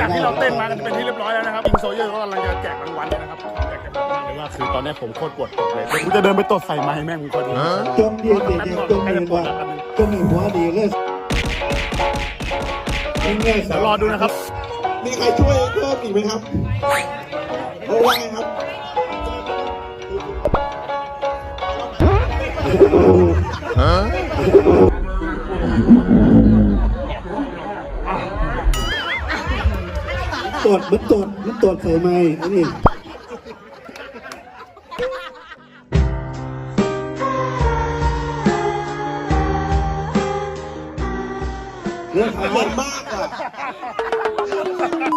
งจากที่เราเต้นมากันเป็นที่เรียบร้อยแล้วนะครับอิงโซเยอร์ก็กำลังจะแจกรางวัลนะครับอยากจะบอกเลยว่าคือตอนนี้ผมโคตรปวดหัวเลยเดี๋ยวกูจะเดินไปตดใส่ไม้แม่งมึงคอยดูจมดีเด็กๆจมดีว่าจมดีหัวดีเลยนี่ไงเดี๋ยวรอดูนะครับมีใครช่วยเพิ่มอีกไหมครับโอ้ว่าไงครับ ตรวจมันตรวจมันตรวจใส่ไม้อันนี้เรื่องขายมากอะ